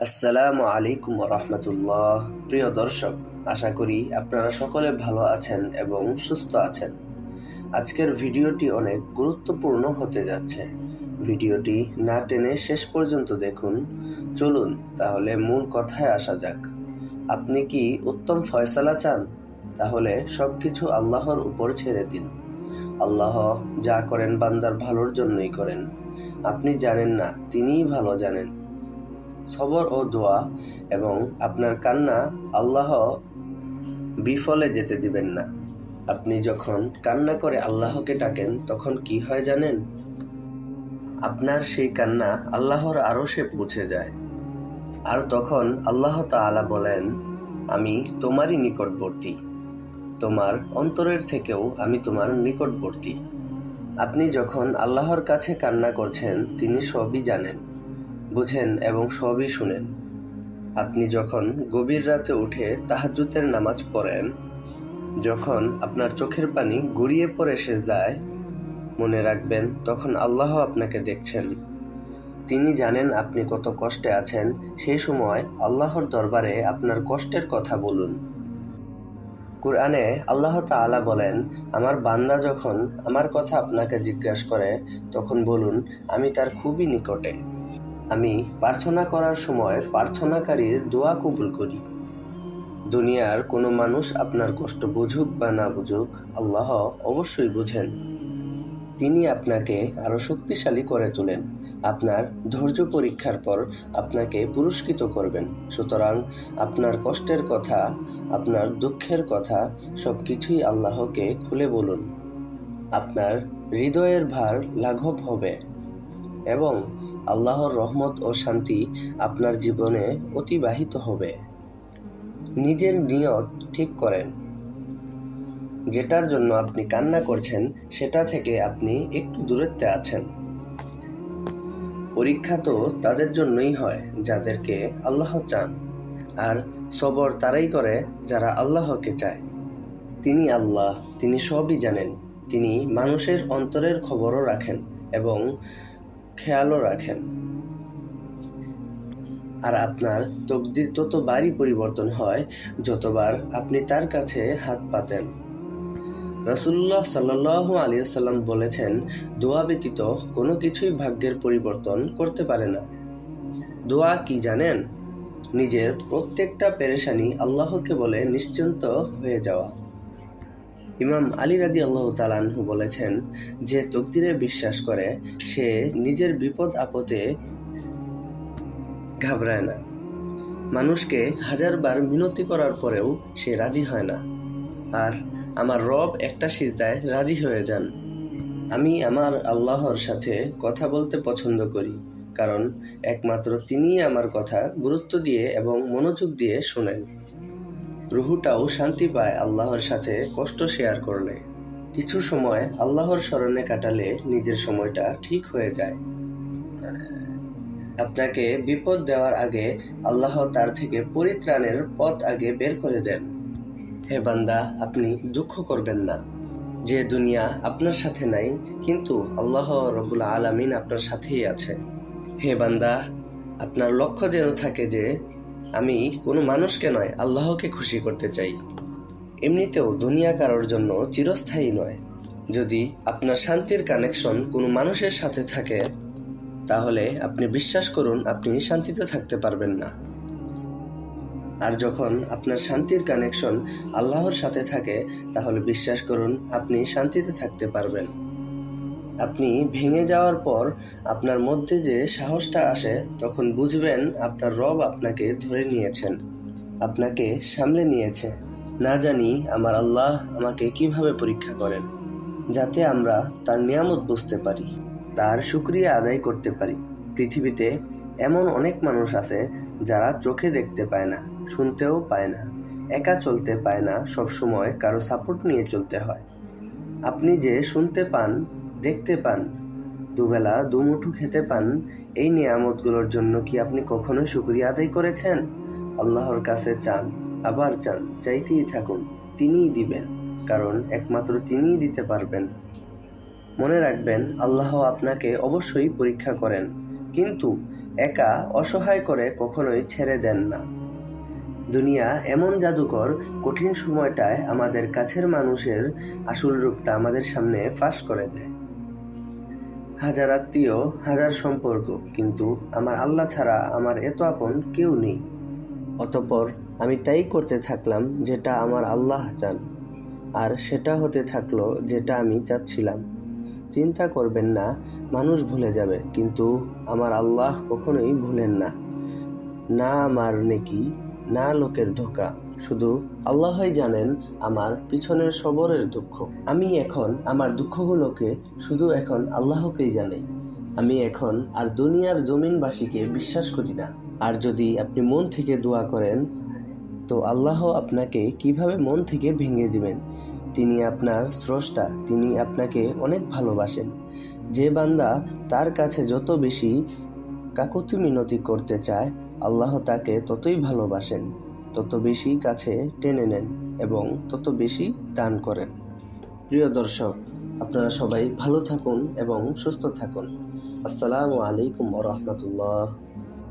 আসসালামু আলাইকুম রহমতুল্লাহ প্রিয় দর্শক, আশা করি আপনারা সকলে ভালো আছেন এবং সুস্থ আছেন। আজকের ভিডিওটি অনেক গুরুত্বপূর্ণ হতে যাচ্ছে। ভিডিওটি না টেনে শেষ পর্যন্ত দেখুন। চলুন তাহলে মূল কথায় আসা যাক। আপনি কি উত্তম ফয়সালা চান? তাহলে সব কিছু আল্লাহর উপর ছেড়ে দিন। আল্লাহ যা করেন বান্দার ভালোর জন্যই করেন। আপনি জানেন না, তিনিই ভালো জানেন। সবর ও দোয়া এবং আপনার কান্না আল্লাহ বিফলে যেতে দিবেন না। আপনি যখন কান্না করে আল্লাহকে ডাকেন, তখন কি হয় জানেন? আপনার সেই কান্না আল্লাহর আরও সে পৌঁছে যায়। আর তখন আল্লাহ তাআলা বলেন, আমি তোমারই নিকটবর্তী। তোমার অন্তরের থেকেও আমি তোমার নিকটবর্তী। আপনি যখন আল্লাহর কাছে কান্না করছেন, তিনি সবই জানেন। বুঝেন এবং সবই শুনেন। আপনি যখন গভীর রাতে উঠে তাহাজুতের নামাজ পড়েন, যখন আপনার চোখের পানি গড়িয়ে পড়ে এসে যায়, মনে রাখবেন তখন আল্লাহ আপনাকে দেখছেন। তিনি জানেন আপনি কত কষ্টে আছেন। সেই সময় আল্লাহর দরবারে আপনার কষ্টের কথা বলুন। কোরআনে আল্লাহ তাআলা বলেন, আমার বান্দা যখন আমার কথা আপনাকে জিজ্ঞাসা করে, তখন বলুন, আমি তার খুবই নিকটে। আমি প্রার্থনা করার সময় প্রার্থনাকারীর দোয়া কবুল করি। দুনিয়ার কোনো মানুষ আপনার কষ্ট বুঝুক বা না বুঝুক, আল্লাহ অবশ্যই বুঝেন। তিনি আপনাকে আরও শক্তিশালী করে তোলেন। আপনার ধৈর্য পরীক্ষার পর আপনাকে পুরস্কৃত করবেন। সুতরাং আপনার কষ্টের কথা, আপনার দুঃখের কথা সব কিছুই আল্লাহকে খুলে বলুন। আপনার হৃদয়ের ভার লাঘব হবে। এবং আল্লাহর রহমত ও শান্তি আপনার জীবনে অতিবাহিত হবে। নিজের নিয়ত ঠিক করেন। যেটার জন্য আপনি কান্না করছেন, সেটা থেকে আপনি একটু দূরত্বে আছেন। পরীক্ষা তো তাদের জন্যই হয়, যাদেরকে আল্লাহ চান। আর সবর তারাই করে যারা আল্লাহকে চায়। তিনি আল্লাহ, তিনি সবই জানেন, তিনি মানুষের অন্তরের খবরও রাখেন এবং খেয়ালও রাখেন। আর আপনার তকদির ততবারই পরিবর্তন হয় যতবার আপনি তার কাছে হাত পাতেন। রসুল্লাহ সাল্লাহ আলিয়াল্লাম বলেছেন, দোয়া ব্যতীত কোনো কিছুই ভাগ্যের পরিবর্তন করতে পারে না। দোয়া কি জানেন? নিজের প্রত্যেকটা পেরেশানি আল্লাহকে বলে নিশ্চিন্ত হয়ে যাওয়া। ইমাম আলী রাদি আল্লাহ তালানহু বলেছেন যে তকদিরে বিশ্বাস করে, সে নিজের বিপদ আপদে ঘাবড়ায় না। মানুষকে হাজারবার মিনতি করার পরেও সে রাজি হয় না। আর আমার রব একটা সিজদায় রাজি হয়ে যান। আমি আমার আল্লাহর সাথে কথা বলতে পছন্দ করি, কারণ একমাত্র তিনিই আমার কথা গুরুত্ব দিয়ে এবং মনোযোগ দিয়ে শোনেন। রুহুটাও শান্তি পায় আল্লাহর সাথে কষ্ট শেয়ার করলে। কিছু সময় আল্লাহর স্মরণে কাটালে নিজের সময়টা ঠিক হয়ে যায়। আপনাকে বিপদ দেওয়ার আগে আল্লাহ তার থেকে পরিত্রাণের পথ আগে বের করে দেন। হে বান্দা, আপনি দুঃখ করবেন না। যে দুনিয়া আপনার সাথে নাই, কিন্তু আল্লাহ রবুল আলমিন আপনার সাথেই আছে। হে বান্দা, আপনার লক্ষ্য যেন থাকে যে আমি কোনো মানুষকে নয়, আল্লাহকে খুশি করতে চাই। এমনিতেও দুনিয়া কারোর জন্য চিরস্থায়ী নয়। যদি আপনার শান্তির কানেকশন কোনো মানুষের সাথে থাকে, তাহলে আপনি বিশ্বাস করুন, আপনি শান্তিতে থাকতে পারবেন না। আর যখন আপনার শান্তির কানেকশন আল্লাহর সাথে থাকে, তাহলে বিশ্বাস করুন, আপনি শান্তিতে থাকতে পারবেন। আপনি ভেঙে যাওয়ার পর আপনার মধ্যে যে সাহসটা আসে, তখন বুঝবেন আপনার রব আপনাকে ধরে নিয়েছেন, আপনাকে সামলে নিয়েছে। না জানি আমার আল্লাহ আমাকে কীভাবে পরীক্ষা করেন, যাতে আমরা তার নিয়ামত বুঝতে পারি, তার শুক্রিয়া আদায় করতে পারি। পৃথিবীতে এমন অনেক মানুষ আছে যারা চোখে দেখতে পায় না, শুনতেও পায় না, একা চলতে পায় না, সবসময় কারও সাপোর্ট নিয়ে চলতে হয়। আপনি যে শুনতে পান দেখতে পান। দুবেলা দুমুঠু খেতে পান। এই নিয়ামতগুলোর জন্য কি আপনি কখনো শুক্রিয়া আদায় করেছেন? আল্লাহর কাছে চান, আবার চান, চাইতেই থাকুন, তিনিই দিবেন, কারণ একমাত্র তিনিই দিতে পারবেন। মনে রাখবেন, আল্লাহ আপনাকে অবশ্যই পরীক্ষা করেন, কিন্তু একা অসহায় করে কখনোই ছেড়ে দেন না। দুনিয়া এমন জাদুকর, কঠিন সময়টায় আমাদের কাছের মানুষের আসল রূপটা আমাদের সামনে ফাঁস করে দেয়। হাজার আত্মীয়, হাজার সম্পর্ক, কিন্তু আমার আল্লাহ ছাড়া আমার এত আপন কেউ নেই। অতপর আমি তাই করতে থাকলাম যেটা আমার আল্লাহ চান, আর সেটা হতে থাকল যেটা আমি চাচ্ছিলাম। চিন্তা করবেন না, মানুষ ভুলে যাবে, কিন্তু আমার আল্লাহ কখনোই ভুলেন না। না আমার নেকি, না লোকের ধোকা। শুধু আল্লাহই জানেন আমার পিছনের সবরের দুঃখ। আমি এখন আমার দুঃখগুলোকে শুধু এখন আল্লাহকেই জানাই আমি এখন আর দুনিয়ার জমিনবাসীকে বিশ্বাস করি না। আর যদি আপনি মন থেকে দোয়া করেন, তো আল্লাহ আপনাকে কীভাবে মন থেকে ভেঙে দিবেন? তিনি আপনার স্রষ্টা, তিনি আপনাকে অনেক ভালোবাসেন। যে বান্দা তার কাছে যত বেশি কাকুতি মিনতি করতে চায়, আল্লাহ তাকে ততই ভালোবাসেন। তত বেশি কাছে টেনে নেন এবং তত বেশি দান করেন। প্রিয় দর্শক, আপনারা সবাই ভালো থাকুন এবং সুস্থ থাকুন। আসসালামু আলাইকুম রহমতুল্লাহ।